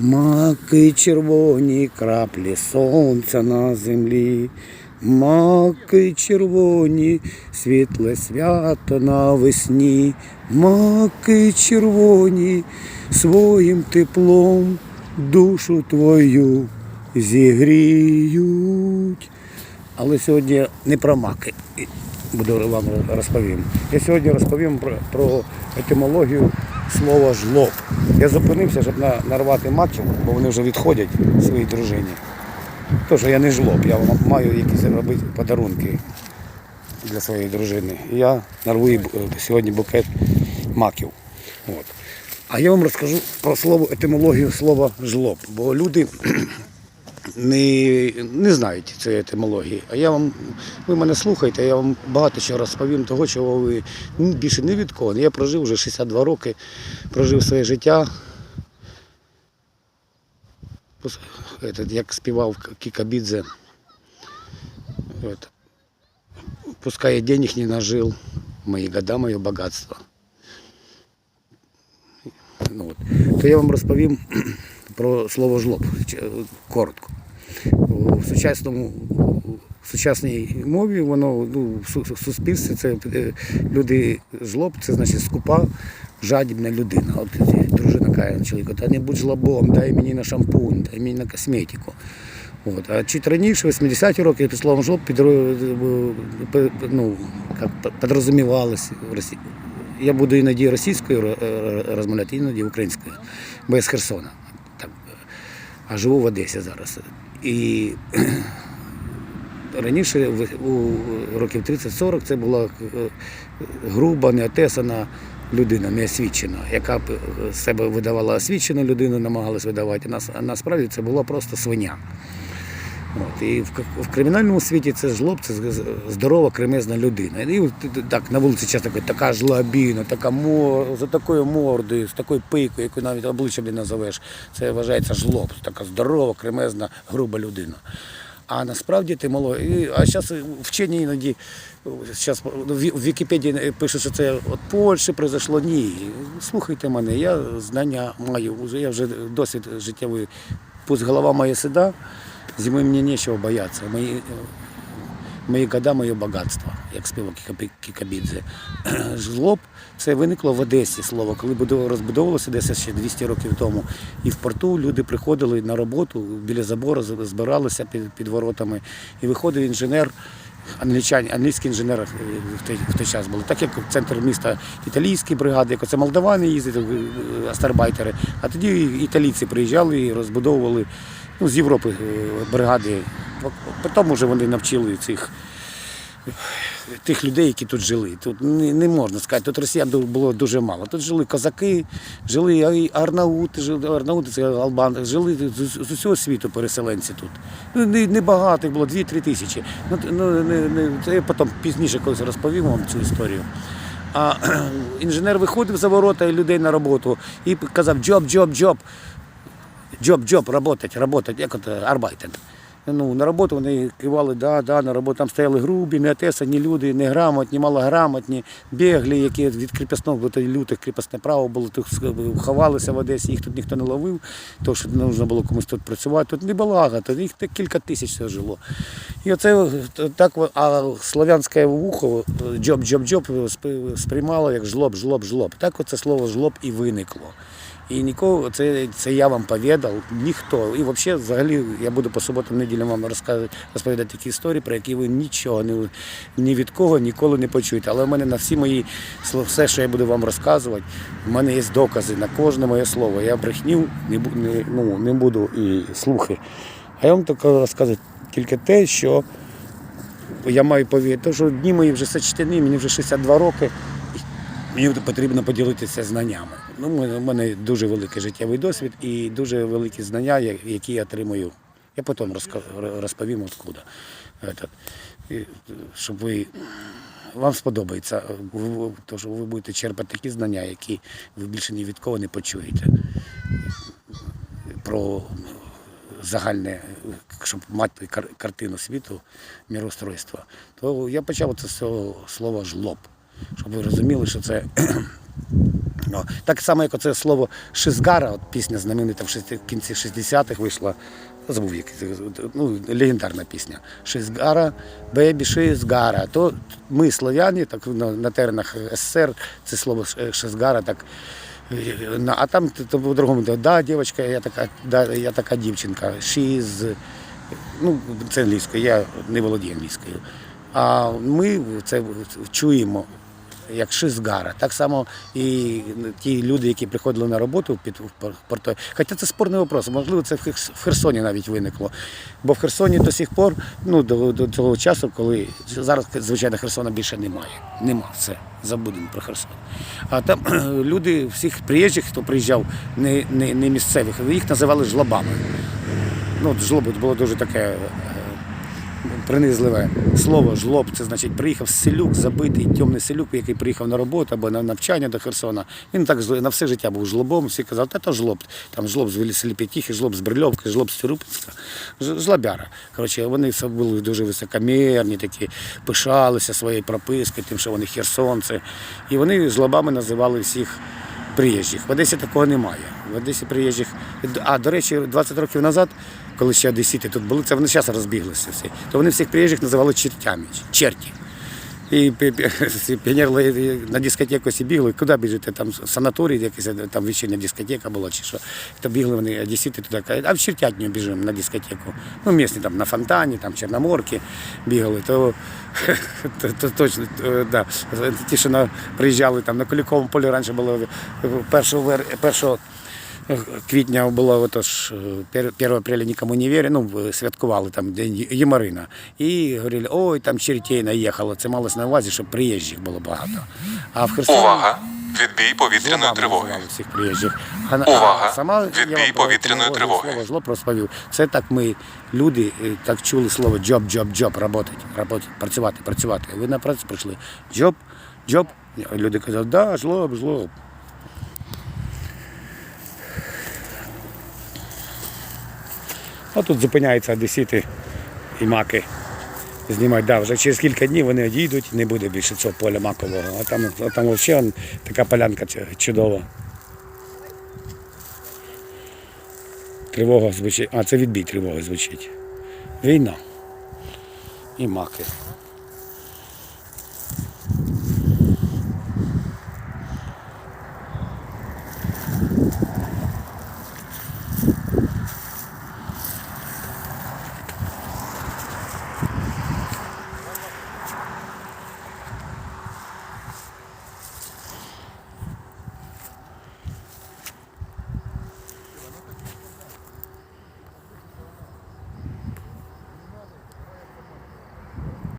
Маки червоні краплі сонця на землі, маки червоні, світле свято навесні, маки червоні, своїм теплом душу твою зігріють. Але сьогодні не про маки буду вам розповім. Я сьогодні розповім про, про етимологію слова жлоб. Я зупинився, щоб нарвати маків, бо вони вже відходять своїй дружині. Тож я не жлоб, я маю якісь робити подарунки для своєї дружини. Я нарвую сьогодні букет маків. От. А я вам розкажу про слово етимологію слова жлоб, бо люди не, не знають цієї етимології. А я вам, ви мене слухаєте, я вам багато чого розповім того, чого ви більше не від кого. Я прожив вже 62 роки, прожив своє життя. Як співав Кікабідзе. Пускай я денег не нажил, мої года, моє багатство. Ну, от. То я вам розповім про слово жлоб коротко. У сучасному в сучасній мові воно ну, в суспільстві це е, люди жлоб, це значить скупа, жадібна людина. От е, дружина каже чоловіку, та не будь жлобом, дай мені на шампунь, дай мені на косметику. От. А чуть раніше, в 80-ті роки, під словом жлоб підро- е, ну, як підрозумівалось в Росії. Я буду іноді російською розмовляти, іноді українською, бо з Херсона. А живу в Одесі зараз. І раніше, у років 30-40, це була е, груба, неотесана людина, неосвічена, яка б е, себе видавала освічену людину, намагалась видавати, а насправді це була просто свиня. От, і в, в кримінальному світі це жлоб, це здорова, кремезна людина. І так на вулиці часто кажуть, така жлобіна, така мор, за такою мордою, з такою пикою, яку навіть обличчям не назовеш. Це вважається жлоб, така здорова, кремезна, груба людина. А насправді ти мало. І, а зараз вчені іноді зараз в Вікіпедії пишуть, що це від Польщі произошло. Ні. Слухайте мене, я знання маю, я вже досвід життєвий. Пусть голова моя сюди, зимой мне нечего бояться. Мої, е, мої года, моє багатство, як співав Кікабі- Кікабідзе. Жлоб це виникло в Одесі слово, коли розбудовувалося Одеса ще 200 років тому. І в порту люди приходили на роботу біля забору, збиралися під, під воротами. І виходив інженер. Англічані, англійські інженери е, в той, в той час були. Так як центр міста італійські бригади, як оце молдавани їздили, е, астарбайтери. А тоді італійці приїжджали і розбудовували ну, з Європи е, бригади. Потім вже вони навчили цих тих людей, які тут жили. Тут не, не можна сказати, тут росіян було дуже мало. Тут жили козаки, жили арнаути, жили арнаути, це албани, жили з, з усього світу переселенці тут. Ну, не, не багато, було 2-3 тисячі. Ну, ну, не, не, це я потім пізніше колись розповім вам цю історію. А інженер виходив за ворота людей на роботу і казав джоб, джоб, джоб. Джоб, джоб, работать, работать, як от арбайтен. Ну, на роботу вони кивали, да, да, на роботу там стояли грубі, неотесані люди, неграмотні, малограмотні, біглі, які від кріпосного, лютих кріпосне право було, тут ховалися в Одесі, їх тут ніхто не ловив, тому що не можна було комусь тут працювати. Тут не балага, тут їх кілька тисяч все жило. І оце так, а слов'янське вухо, джоб, джоб, джоб, сприймало як жлоб, жлоб, жлоб. Так оце слово жлоб і виникло. І нікого, це, це я вам повідав, ніхто. І взагалі, взагалі, я буду по суботам неділям вам розказувати, розповідати такі історії, про які ви нічого не, ні від кого ніколи не почуєте. Але в мене на всі мої слова, все, що я буду вам розказувати, в мене є докази на кожне моє слово. Я брехнів не, не, ну, не буду і слухи. А я вам тільки розказую тільки те, що я маю повірити, що дні мої вже сочтені, мені вже 62 роки. Мені потрібно поділитися знаннями. Ну, у мене дуже великий життєвий досвід і дуже великі знання, які я отримую. Я потім розповім откуда. Щоб ви вам сподобається, ви- то, що ви будете черпати такі знання, які ви більше ні від кого не почуєте. Про загальне, щоб мати картину світу, міроустройства, то я почав це з цього слова жлоб. Щоб ви розуміли, що це Ну, так само, як оце слово Шизгара, от пісня знаменита в, шести- в кінці 60-х вийшла. Забув як ну, легендарна пісня. Шизгара, бебі, шизгара. То ми, слов'яни, так на, на теренах СССР, це слово шизгара, так. А там т- т- по-другому, да, дівчинка, я така, да, я така дівчинка. She's, ну, це англійською, я не володію англійською. А ми це чуємо як шизгара. Так само і ті люди, які приходили на роботу під в порто. Хоча це спорний вопрос, можливо, це в Херсоні навіть виникло. Бо в Херсоні до сих пор, ну до, до того часу, коли зараз, звичайно, Херсона більше немає. Нема все. Забудемо про Херсон. А там люди всіх приїжджих, хто приїжджав, не, не, не місцевих, їх називали жлобами. Ну, от було дуже таке принизливе слово жлоб. Це значить приїхав селюк, забитий темний селюк, який приїхав на роботу або на навчання до Херсона. Він так на все життя був жлобом. Всі казали, та то жлоб. Там жлоб з Сліпетіхи, жлоб з Брильовки, жлоб з Тюрупинська, жлобяра. Коротше, вони все були дуже високомірні, такі пишалися своєю пропискою, тим, що вони херсонці. І вони жлобами називали всіх приїжджих. В Одесі такого немає. В Одесі приїжджих. А до речі, 20 років назад, коли ще одесіти тут були, це вони зараз розбіглися всі, то вони всіх приїжджих називали чертями, черті. І піонерли на дискотеку всі бігли, куди біжите? Там санаторій, якийсь там вечірня дискотека була чи що. То бігли вони одесіти туди, кажуть, а в Чертятню біжимо на дискотеку. Ну, місні там на фонтані, там Чорноморки бігали, то, то, то точно, то, да. Ті, що на, приїжджали там на Куліковому полі раніше було 1, вер, 1 квітня було отож, е, 1 апреля нікому не вірю, ну, святкували там День Ємарина. І говорили, ой, там чертей наїхало. Це малось на увазі, щоб приїжджих було багато. А в Херсоні Увага! Відбій повітряної тривоги. всіх приїжджих. А, Увага! а сама Відбій повітряної тривоги. Слово зло розповів. Це так ми, люди, е, так чули слово джоб, джоб, джоб, работать, работать, працювати, працювати. Ви на працю прийшли. Джоб, джоб. Люди казали, да, жлоб, жлоб. А тут зупиняються одесіти і маки. Знімають, да, вже через кілька днів вони одійдуть, не буде більше цього поля макового. А там, а там взагалі така полянка чудова. Тривога звучить. А, це відбій тривоги звучить. Війна. І маки.